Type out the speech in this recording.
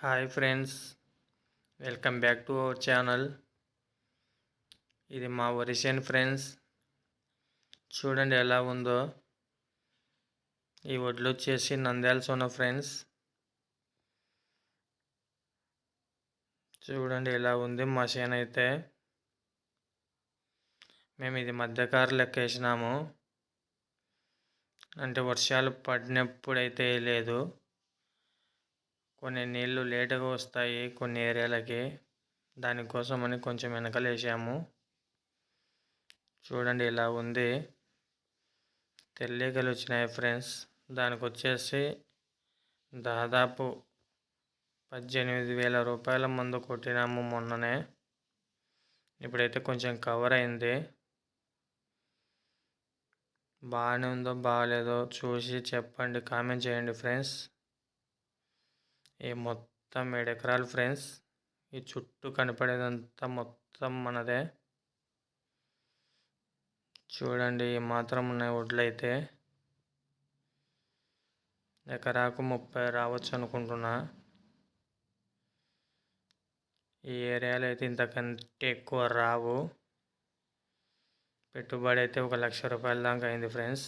Hi friends welcome back to our channel ఇది మా ఒరిషన్ friends చూడండి ఎలా ఉందో. ఈ వడ్లు వచ్చేసి నంద్యాల సోన ఫ్రెండ్స్ చూడండి ఎలా ఉంది మా చేను అయితే. మేము ఇది మధ్యకారు లెక్క వేసినాము అంటే వర్షాలు పడినప్పుడైతే లేదు. కొన్ని నీళ్ళు లేటుగా వస్తాయి కొన్ని ఏరియాలకి. దానికోసమని కొంచెం వెనకలేసాము చూడండి ఇలా ఉంది. తెల్లికలు వచ్చినాయి ఫ్రెండ్స్. దానికి వచ్చేసి దాదాపు పద్దెనిమిది వేల రూపాయల మందు కొట్టినాము మొన్ననే. ఇప్పుడైతే కొంచెం కవర్ అయింది. బాగానే ఉందో బాగాలేదో చూసి చెప్పండి కామెంట్ చేయండి ఫ్రెండ్స్. ఈ మొత్తం ఏడు ఎకరాలు ఫ్రెండ్స్. ఈ చుట్టూ కనపడేదంతా మొత్తం మనదే. చూడండి మాత్రం ఉన్నాయి వడ్లు అయితే ఎకరాకు ముప్పై రావచ్చు అనుకుంటున్నా. ఈ ఏరియాలో అయితే ఇంతకంటే ఎక్కువ రావు. పెట్టుబడి అయితే ఒక లక్ష రూపాయల దాకా అయింది ఫ్రెండ్స్.